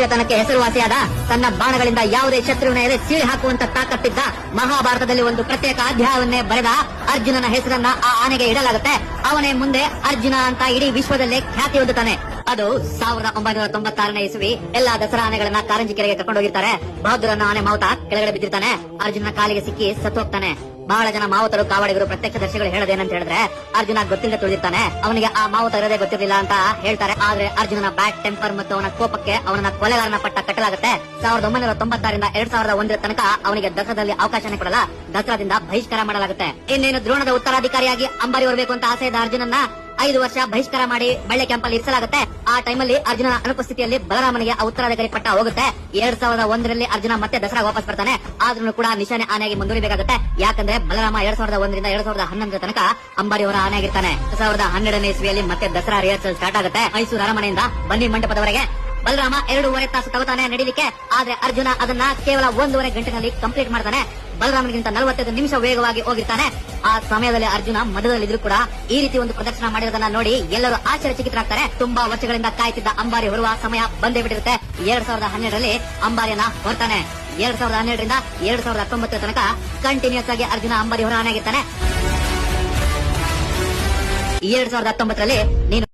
ವೀರತನಕ್ಕೆ ಹೆಸರುವಾಸಿಯಾದ ತನ್ನ ಬಾಣಗಳಿಂದ ಯಾವುದೇ ಶತ್ರುವಿನ ಎದೆ ಸೀಳಿ ಹಾಕುವಂತ ತಾಕತ್ತಿದ್ದ ಮಹಾಭಾರತದಲ್ಲಿ ಒಂದು ಪ್ರತ್ಯೇಕ ಅಧ್ಯಾಯವನ್ನೇ ಬರೆದ ಅರ್ಜುನನ ಹೆಸರನ್ನ ಆ ಆನೆಗೆ ಇಡಲಾಗುತ್ತೆ. ಅವನೇ ಮುಂದೆ ಅರ್ಜುನ ಅಂತ ಇಡೀ ವಿಶ್ವದಲ್ಲೇ ಖ್ಯಾತಿ ಹೊಂದುತ್ತಾನೆ. ಅದು ಸಾವಿರದ ಒಂಬೈನೂರ ತೊಂಬತ್ತಾರನೇ ಇಸುವಿ ಎಲ್ಲಾ ದಸರಾ ಆನೆಗಳನ್ನ ಕಾರಂಜಿ ಕೆರೆಗೆ ಕರ್ಕೊಂಡೋಗಿರ್ತಾರೆ ಬಹದ್ದೂರನ್ನ ಆನೆ ಮಾವುತ ಕೆಳಗಡೆ ಬಿದ್ದಿರ್ತಾನೆ. ಅರ್ಜುನ ಕಾಲಿಗೆ ಸಿಕ್ಕಿ ಸತ್ತೋಗ್ತಾನೆ. ಬಹಳ ಜನ ಮಾವುತರು, ಕಾವಾಡಿಗರು ಪ್ರತ್ಯಕ್ಷದರ್ಶಿಗಳು ಹೇಳದೇನಂತ ಹೇಳಿದ್ರೆ ಅರ್ಜುನ ಗೊತ್ತಿಲ್ಲ ತುಳಿದಿರ್ತಾನೆ. ಅವನಿಗೆ ಆ ಮಾವುತ ಇರೋದೇ ಗೊತ್ತಿರಲಿಲ್ಲ ಅಂತ ಹೇಳ್ತಾರೆ. ಆದ್ರೆ ಅರ್ಜುನನ ಬ್ಯಾಡ್ ಟೆಂಪರ್ ಮತ್ತು ಅವನ ಕೋಪಕ್ಕೆ ಅವನನ್ನ ಕೊಲೆಗಾರನ ಪಟ್ಟ ಕಟ್ಟಲಾಗುತ್ತೆ. ಸಾವಿರದ ಒಂಬೈನೂರ ತೊಂಬತ್ತಾರಿಂದ ಎರಡ್ ಸಾವಿರದ ಒಂದರ ತನಕ ಅವನಿಗೆ ದಸರಾದಲ್ಲಿ ಅವಕಾಶನೇ ಕೊಡಲ್ಲ. ದಸರಾದಿಂದ ಬಹಿಷ್ಕಾರ ಮಾಡಲಾಗುತ್ತೆ. ಇನ್ನೇನು ದ್ರೋಣದ ಉತ್ತರಾಧಿಕಾರಿಯಾಗಿ ಅಂಬಾರಿ ಬರಬೇಕು ಅಂತ ಆಸೆ ಇದ್ದ ಅರ್ಜುನನ್ನ? ಐದು ವರ್ಷ ಬಹಿಷ್ಕಾರ ಮಾಡಿ ಬಳ್ಳೆ ಕ್ಯಾಂಪಲ್ಲಿ ಇರಿಸಲಾಗುತ್ತೆ. ಆ ಟೈಮಲ್ಲಿ ಅರ್ಜುನ ಅನುಪಸ್ಥಿತಿಯಲ್ಲಿ ಬಲರಾಮನಿಗೆ ಆ ಉತ್ತರಾಧಿಕಾರಿ ಪಟ್ಟ ಹೋಗುತ್ತೆ. ಎರಡ್ ಸಾವಿರದ ಒಂದರಲ್ಲಿ ಅರ್ಜುನ ಮತ್ತೆ ದಸರಾ ವಾಪಸ್ ಬರ್ತಾನೆ. ಆದ್ರೂ ಕೂಡ ನಿಶಾನೆ ಆನೆಯಾಗಿ ಮುಂದುವರಿಬೇಕಾಗುತ್ತೆ. ಯಾಕಂದ್ರೆ ಬಲರಾಮ ಎರಡ್ ಸಾವಿರದ ಒಂದರಿಂದ ಎರಡ್ ಸಾವಿರದ ಹನ್ನೊಂದರ ತನಕ ಅಂಬಾರಿ ಅವರ ಆನೆಯಾಗಿರ್ತಾನೆ. ಎರಡ್ ಸಾವಿರದ ಹನ್ನೆರಡನೇ ಇಸ್ವಿಯಲ್ಲಿ ಮತ್ತೆ ದಸರಾ ರಿಹರ್ಸಲ್ ಸ್ಟಾರ್ಟ್ ಆಗುತ್ತೆ. ಮೈಸೂರು ಅರಮನೆಯಿಂದ ಬನ್ನಿ ಮಂಟಪದವರೆಗೆ ಬಲರಾಮ ಎರಡೂವರೆ ತಾಸು ತಗೋತಾನೆ ನಡೀಲಿಕ್ಕೆ, ಆದ್ರೆ ಅರ್ಜುನ ಅದನ್ನ ಕೇವಲ ಒಂದೂವರೆ ಗಂಟೆನಲ್ಲಿ ಕಂಪ್ಲೀಟ್ ಮಾಡ್ತಾನೆ. ಬಲರಾಮನಿಗಿಂತ ನಲವತ್ತೈದು ನಿಮಿಷ ವೇಗವಾಗಿ ಹೋಗಿರ್ತಾನೆ. ಆ ಸಮಯದಲ್ಲಿ ಅರ್ಜುನ ಮಧ್ಯದಲ್ಲಿದ್ರು ಕೂಡ ಈ ರೀತಿ ಒಂದು ಪ್ರದರ್ಶನ ಮಾಡಿರೋದನ್ನ ನೋಡಿ ಎಲ್ಲರೂ ಆಶ್ಚರ್ಯಚಕಿತರಾಗ್ತಾರೆ. ತುಂಬಾ ವರ್ಷಗಳಿಂದ ಕಾಯ್ತಿದ್ದ ಅಂಬಾರಿ ಹೊರುವ ಸಮಯ ಬಂದೇ ಬಿಟ್ಟಿರುತ್ತೆ. ಎರಡ್ ಸಾವಿರದ ಹನ್ನೆರಡರಲ್ಲಿ ಅಂಬಾರಿಯನ್ನ ಹೊರತಾನೆ ಎರಡ್ ಸಾವಿರದ ಹನ್ನೆರಡರಿಂದ ಎರಡ್ ಸಾವಿರದ ಹತ್ತೊಂಬತ್ತರ ತನಕ ಕಂಟಿನ್ಯೂಸ್ ಆಗಿ ಅರ್ಜುನ ಅಂಬಾರಿ ಹೊರ ಆನೆಯಾಗಿರ್ತಾನೆ ಎರಡ್ ಸಾವಿರದ ಹತ್ತೊಂಬತ್ತರಲ್ಲಿ ನೀನು